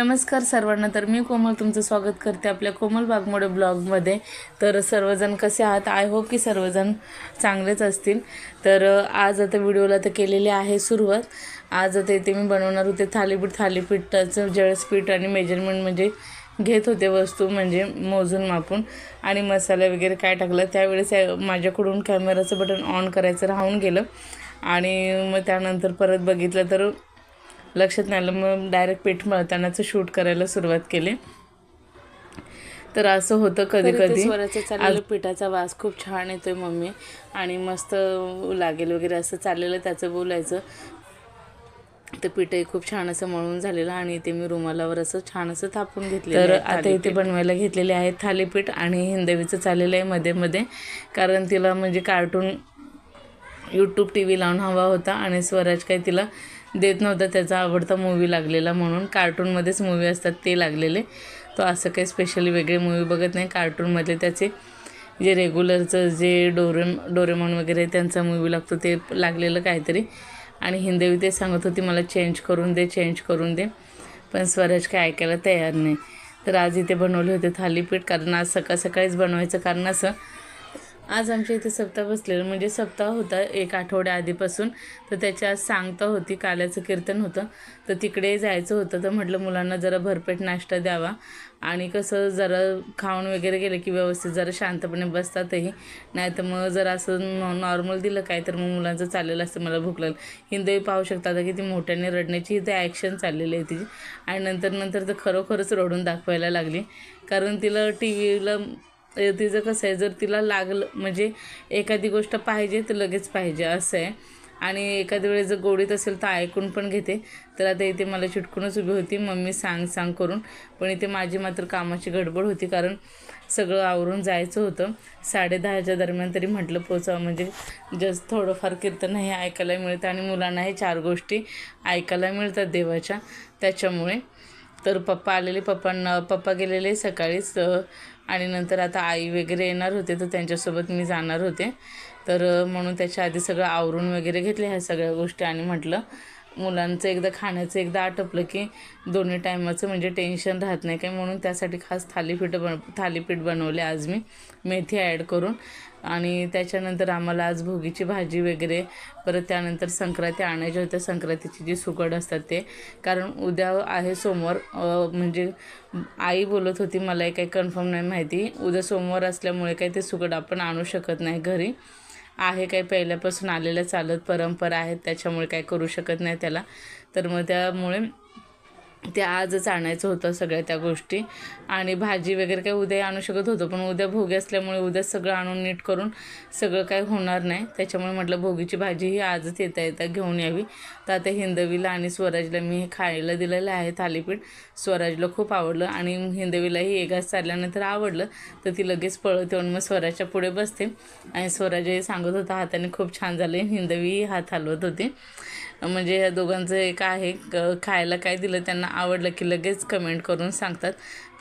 नमस्कार सर्वांना. तर मी कोमल तुमचं स्वागत करते आपल्या कोमल बागमोडे ब्लॉगमध्ये. तर सर्वजण कसे आहात? आय होप की सर्वजण चांगलेच असतील. तर आज आता व्हिडिओला तर केलेली आहे सुरुवात. आज आता इथे मी बनवणार होते थालीपीठ थालीपीठाचं जळसपीठ आणि मेजरमेंट म्हणजे घेत होते वस्तू म्हणजे मोजून मापून आणि मसाला वगैरे काय टाकलं. त्यावेळेस माझ्याकडून कॅमेराचं बटन ऑन करायचं राहून गेलं. आणि मग त्यानंतर परत बघितलं तर लक्षात नाही आलं. मग डायरेक्ट पीठ मळतानाचं शूट करायला सुरुवात केली. तर असं होतं कधी कधी चाललेलं पिठाचा वास खूप छान येतोय मम्मी. आणि मस्त लागेल वगैरे असं चाललेलं त्याचं बोलायचं. ते पीठही खूप छान असं मळून झालेलं आणि इथे मी रुमालावर असं छान असं थापून घेतलं तर आता इथे बनवायला घेतलेले आहेत थालीपीठ आणि हिंदवीचं चाललेलं आहे मध्ये मध्ये. कारण तिला म्हणजे कार्टून यूट्यूब टी व्ही लावून हवा होता आणि स्वराज काही तिला देत नव्हता त्याचा आवडता मूवी लागलेला म्हणून. कार्टूनमध्येच मूवी असतात ते लागलेले. तो असं काही स्पेशली वेगळे मूवी बघत नाही. कार्टूनमधले त्याचे जे रेग्युलरचं जे डोरेम डोरेमॉन वगैरे त्यांचा मूवी लागतो ते लागलेलं काहीतरी. आणि हिंदवी ते सांगत होती मला चेंज करून दे चेंज करून दे. पण स्वराज काय ऐकायला तयार नाही. तर आज इथे बनवले होते थालीपीठ. कारण आज सकाळ सकाळीच बनवायचं. कारण असं आज आमच्या इथे सप्ताह बसलेलं. म्हणजे सप्ताह होता एक आठवड्या आधीपासून. तर त्याच्या आज सांगता होती काल्याचं कीर्तन होतं. तर तिकडे जायचं होतं. तर म्हटलं मुलांना जरा भरपेट नाश्ता द्यावा. आणि कसं जरा खाऊन वगैरे गेलं की व्यवस्थित जरा शांतपणे बसतातही. नाही तर मग जर असं नॉर्मल दिलं काय तर मग मुलांचं चाललेलं असतं. मला भूक लागलं. हिंदवी पाहू शकता आता की ती मोठ्याने रडण्याची इथे ॲक्शन चाललेली आहे तिची. आणि नंतर नंतर तर खरोखरच रडून दाखवायला लागली. कारण तिला टी व्हीला तिचं कसं आहे जर तिला लागलं म्हणजे एखादी गोष्ट पाहिजे तर लगेच पाहिजे असं आहे. आणि एखाद्या वेळेस जर गोडीत असेल तर ऐकून पण घेते. तर आता इथे मला चिटकूनच उभी होती मम्मी सांग सांग करून. पण इथे माझी मात्र कामाची गडबड होती कारण सगळं आवरून जायचं होतं. साडे दहाच्या दरम्यान तरी म्हटलं पोचावं म्हणजे जस्ट थोडंफार कीर्तन हे ऐकायला मिळतं. आणि मुलांना हे चार गोष्टी ऐकायला मिळतात देवाच्या. त्याच्यामुळे तर पप्पा आलेले पप्पांना पप्पा गेलेले सकाळीच आणि नंतर आता आई वगैरे येणार होते तर त्यांच्यासोबत मी जाणार होते. तर म्हणून त्याच्या आधी सगळं आवरून वगैरे घेतले ह्या सगळ्या गोष्टी आणि म्हटलं मुलांचं एकदा खाण्याचं एकदा आटपलं की दोन्ही टायमाचं म्हणजे टेन्शन राहत नाही. काय म्हणून त्यासाठी खास थालीपीठ बन थालीपीठ बनवले आज मी. मेथी ॲड करून. आणि त्याच्यानंतर आम्हाला आज भोगीची भाजी वगैरे परत त्यानंतर संक्रांती आणायच्या होत्या संक्रांतीची जी सुकड असतात ते. कारण उद्या आहे सोमवार म्हणजे आई बोलत होती मला काही कन्फर्म नाही माहिती. उद्या सोमवार असल्यामुळे काही ते सुकड आपण आणू शकत नाही घरी. आहे काही पहिल्यापासून आलेल्या चालत परंपरा आहेत त्याच्यामुळे काय करू शकत नाही त्याला. तर मग त्यामुळे ते आजच आणायचं होतं सगळ्या त्या गोष्टी. आणि भाजी वगैरे काही उद्या आणू शकत होतो पण उद्या भोगी असल्यामुळे उद्या सगळं आणून नीट करून सगळं काही होणार नाही. त्याच्यामुळे म्हटलं भोगीची भाजी ही आजच येता येता घेऊन यावी. तर आता हिंदवीला आणि स्वराजला मी हे खायला दिलेलं आहे थालीपीठ. स्वराजला खूप आवडलं आणि हिंदवीलाही एक घास चालल्यानंतर आवडलं तर ती लगेच पळत येऊन मग स्वराजच्या पुढे बसते. आणि स्वराजही सांगत होता हाताने खूप छान झाले हिंदवीही हात हलवत होती. म्हणजे या दोघांचं एक आहे. खायला काय दिलं त्यांना आवडलं की लगेच कमेंट करून सांगतात.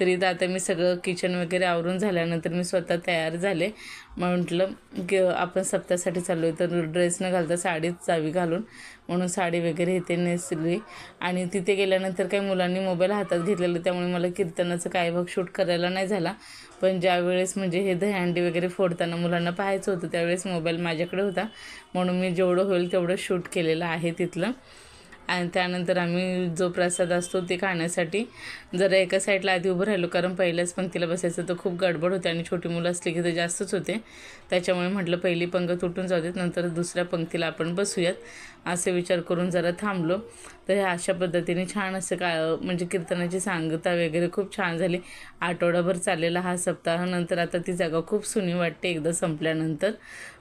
तरी तर आता मी सगळं किचन वगैरे आवरून झाल्यानंतर मी स्वतः तयार झाले. म्हटलं की आपण सप्त्यासाठी चाललो आहे तर ड्रेस न घालता साडीच जावी घालून म्हणून साडी वगैरे येते नेसली. आणि तिथे गेल्यानंतर काही मुलांनी मोबाईल हातात घेतलेला त्यामुळे मला कीर्तनाचं काही भाग शूट करायला नाही झाला. पण ज्यावेळेस म्हणजे हे दहीहंडी वगैरे फोडताना मुलांना पाहायचं होतं त्यावेळेस मोबाईल माझ्याकडे होता. म्हणून मी जेवढं होईल तेवढं शूट केलेलं आहे तिथलं. आणि त्यानंतर आम्ही जो प्रसाद असतो ते खाण्यासाठी जरा एका साईडला आधी उभं राहिलो कारण पहिल्याच पंक्तीला बसायचं तर खूप गडबड होते आणि छोटी मुलं असली की ते जास्तच होते. त्याच्यामुळे म्हटलं पहिली पंगत उठून जाऊ देत नंतर दुसऱ्या पंक्तीला आपण बसूयात. असे विचार करून जरा थांबलो. तर हे अशा पद्धतीने छान असं का म्हणजे कीर्तनाची सांगता वगैरे खूप छान झाली. आठवडाभर चाललेला हा सप्ताह. नंतर आता ती जागा खूप सुनी वाटते एकदा संपल्यानंतर.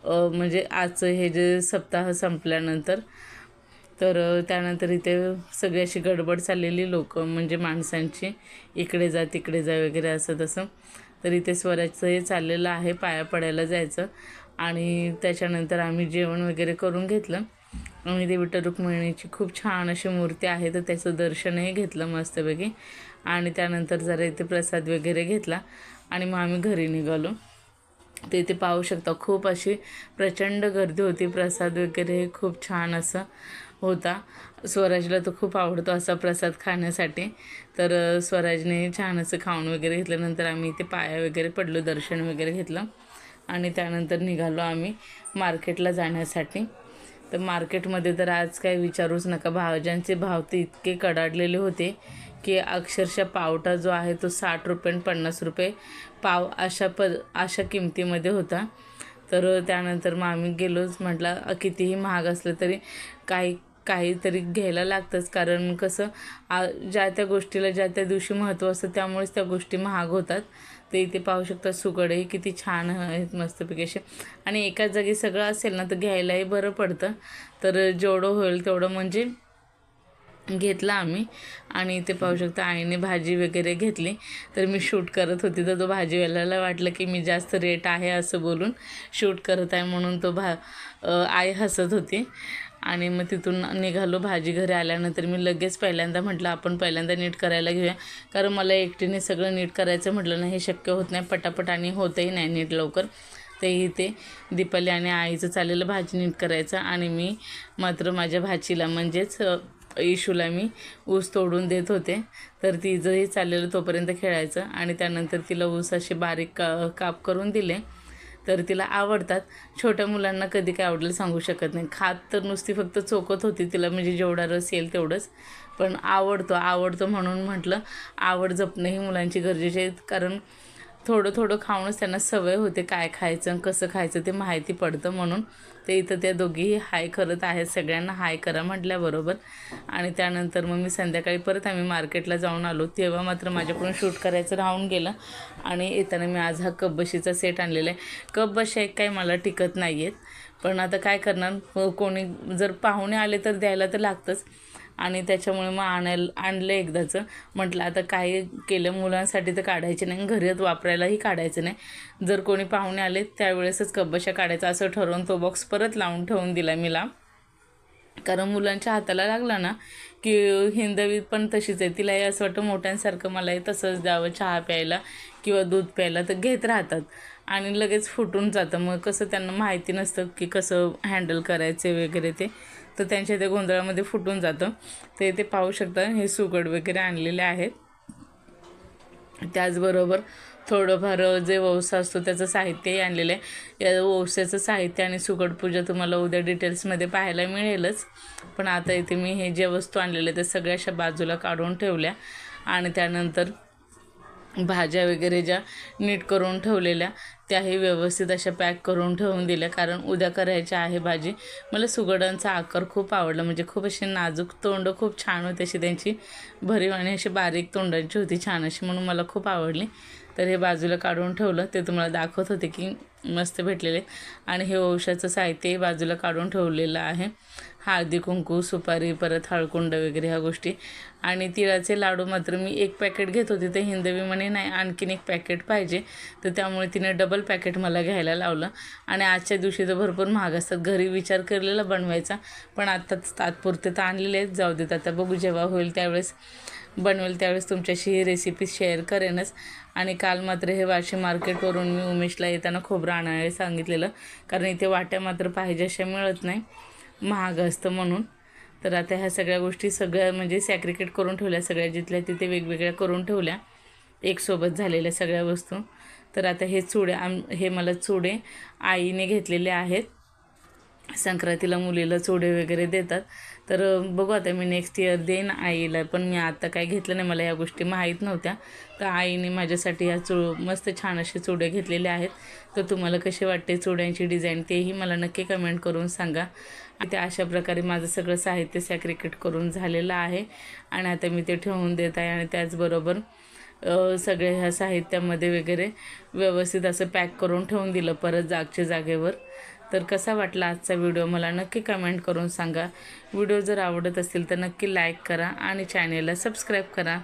म्हणजे आजचं हे जे सप्ताह संपल्यानंतर तर त्यानंतर इथे सगळी अशी गडबड चाललेली लोक म्हणजे माणसांची. इकडे जा तिकडे जा वगैरे असं तसं. तर इथे स्वराजचं हे चाललेलं आहे पाया पडायला जायचं. आणि त्याच्यानंतर आम्ही जेवण वगैरे करून घेतलं. आणि ते विठ्ठल रुक्मिणीची खूप छान अशी मूर्ती आहे तर त्याचं दर्शनही घेतलं मस्तपैकी. आणि त्यानंतर जरा इथे प्रसाद वगैरे घेतला. आणि मग आम्ही घरी निघालो. ते इथे पाहू शकता खूप अशी प्रचंड गर्दी होती. प्रसाद वगैरे खूप छान असं होता. स्वराजला तो खूप आवडतो असा प्रसाद खाण्यासाठी. तर स्वराजने छान असं खाऊन वगैरे घेतल्यानंतर आम्ही इथे पाया वगैरे पडलो दर्शन वगैरे घेतलं. आणि त्यानंतर निघालो आम्ही मार्केटला जाण्यासाठी. तर मार्केटमध्ये तर आज काय विचारूच नका. भावजांचे भाव ते इतके कडाडलेले होते की अक्षरशः पावटा जो आहे तो साठ रुपये आणि पन्नास रुपये पाव अशा प अशा किमतीमध्ये होता. तर त्यानंतर मग आम्ही गेलोच. म्हटलं कितीही महाग असलं तरी काही काहीतरी घ्यायला लागतंच. कारण कसं आ ज्या त्या गोष्टीला ज्या त्या दिवशी महत्त्व असतं त्यामुळेच त्या गोष्टी महाग होतात. ते इथे पाहू शकता सुकडे किती छान आहेत मस्तपैकी असे. आणि एकाच जागी सगळं असेल ना तर घ्यायलाही बरं पडतं. तर जेवढं होईल तेवढं म्हणजे घेतला आम्ही. आणि इथे पाहू शकता आईने भाजी वगैरे घेतली. तर मी शूट करत होती. तर तो भाजीवाल्याला वाटलं की मी जास्त रेट आहे असं बोलून शूट करत आहे म्हणून तो भा आई हसत होती. आणि मग तिथून निघालो भाजी घरी आल्यानंतर मी लगेच पहिल्यांदा म्हटलं आपण पहिल्यांदा नीट करायला घेऊया. कारण मला एकटीने सगळं नीट करायचं म्हटलं ना हे शक्य होत नाही पटापट आणि होतही नाही नीट लवकर. ते इथे दीपाली आणि आईचं चाललेलं भाजी नीट करायचं आणि मी मात्र माझ्या भाचीला म्हणजेच इशूला मी ऊस तोडून देत होते. तर तिचंही चाललेलं तोपर्यंत खेळायचं आणि त्यानंतर तिला ऊस असे बारीक का काप करून दिले. तर तिला आवडतात. छोट्या मुलांना कधी काय आवडेल सांगू शकत नाही. खात तर नुसती फक्त चोकत होती तिला म्हणजे जेवढा रस येईल तेवढंच. पण आवडतो आवडतो म्हणून म्हटलं आवड जपणं ही मुलांची गरजेची आहे. कारण थोडं थोडं खाऊनच त्यांना सवय होते काय खायचं कसं खायचं ते माहिती पडतं म्हणून. ते इथं त्या दोघीही हाय करत आहेत. सगळ्यांना हाय करा म्हटल्याबरोबर. आणि त्यानंतर मग मी संध्याकाळी परत आम्ही मार्केटला जाऊन आलो. तेव्हा मात्र माझ्याकडून शूट करायचं राहून गेलं. आणि येताना मी आज हा कपबशीचा सेट आणलेला आहे. कपबशा एक काही मला टिकत नाही आहेत पण आता काय करणार? कोणी जर पाहुणे आले तर द्यायला तर लागतंच. आणि त्याच्यामुळे मग आणायला आणलं एकदाचं. म्हटलं आता काय केलं मुलांसाठी तर काढायचे नाही घरी वापरायलाही काढायचं नाही. जर कोणी पाहुणे आले त्यावेळेसच कब्बशा काढायचा असं ठरवून तो बॉक्स परत लावून ठेवून दिला मीला. कारण मुलांच्या हाताला लागला ना की हिंदवी पण तशीच आहे. तिलाही असं वाटतं मोठ्यांसारखं मलाही तसंच द्यावं चहा प्यायला किंवा दूध प्यायला तर घेत राहतात. आणि लगेच फुटून जातं. मग कसं त्यांना माहिती नसतं की कसं हँडल करायचे वगैरे ते. तर त्यांच्या त्या गोंधळामध्ये फुटून जातं. ते ते पाहू शकता हे सुगड वगैरे आणलेले आहेत. त्याचबरोबर थोडंफार जे वौसा असतो त्याचं साहित्यही आणलेलं आहे. या वौसाचं साहित्य आणि सुगडपूजा तुम्हाला उद्या डिटेल्समध्ये पाहायला मिळेलच. पण आता इथे मी हे जे वस्तू आणलेल्या त्या सगळ्या अशा बाजूला काढून ठेवल्या. आणि त्यानंतर भाज्या वगैरे ज्या नीट करून ठेवलेल्या त्याही व्यवस्थित अशा पॅक करून ठेवून दिल्या. कारण उद्या करायच्या आहे भाजी. मला सुगडांचा आकार खूप आवडला. म्हणजे खूप अशी नाजूक तोंड खूप छान होती. अशी त्यांची भरीव आणि अशी बारीक तोंडांची होती छान अशी. म्हणून मला खूप आवडली. तर हे बाजूला काढून ठेवलं. ते तुम्हाला दाखवत होते की मस्त भेटलेले. आणि हे औषधाचं साहित्यही बाजूला काढून ठेवलेलं आहे. हळदी कुंकू सुपारी परत हळकुंड वगैरे ह्या गोष्टी. आणि तिळाचे लाडू मात्र मी एक पॅकेट घेत होते ते हिंदवी म्हणे नाही आणखीन एक पॅकेट पाहिजे. तर त्यामुळे तिने डबल पॅकेट मला घ्यायला लावलं. आणि आजच्या दिवशी तर भरपूर महाग असतात घरी विचार केलेला बनवायचा. पण आत्ताच तात्पुरते तर आणलेले आहेत जाऊ देत आता बघू जेव्हा होईल त्यावेळेस. बनवेल त्यावेळेस तुमच्याशी ही रेसिपी शेअर करेनच. आणि काल मात्र हे वाशी मार्केटवरून मी उमेशला येताना खोबरं आणायला सांगितलेलं. कारण इथे वाट्या मात्र पाहिजे अशा मिळत नाही. महाग असतं म्हणून. तर आता ह्या सगळ्या गोष्टी सगळ्या म्हणजे सॅक्रिकेट करून ठेवल्या. सगळ्या जिथल्या तिथे वेगवेगळ्या करून ठेवल्या. एकसोबत झालेल्या सगळ्या वस्तू. तर आता हे चुडे आम हे मला चुडे आईने घेतलेले आहेत. संक्रांतीला मुलीला चुडे वगैरे देतात. तर बघू आता मी नेक्स्ट इयर देईन आईला. पण मी आता काय घेतलं नाही मला या गोष्टी माहीत नव्हत्या. तर आईने माझ्यासाठी ह्या चू मस्त छान असे चुडे घेतलेले आहेत. तर तुम्हाला कसे वाटते चुड्यांची डिझाईन तेही मला नक्की कमेंट करून सांगा. ते अशा प्रकारे माझं सगळं साहित्य सॅक्रिकेट करून झालेलं आहे. आणि आता मी ते ठेवून देत आहे. आणि त्याचबरोबर सगळ्या ह्या साहित्यामध्ये वगैरे व्यवस्थित असं पॅक करून ठेवून दिलं परत जागच्या जागेवर. तर कसा वाटला आजचा व्हिडिओ मला नक्की कमेंट करून सांगा. व्हिडिओ जर आवडत असेल तर नक्की लाईक करा आणि चॅनेलला सबस्क्राईब करा.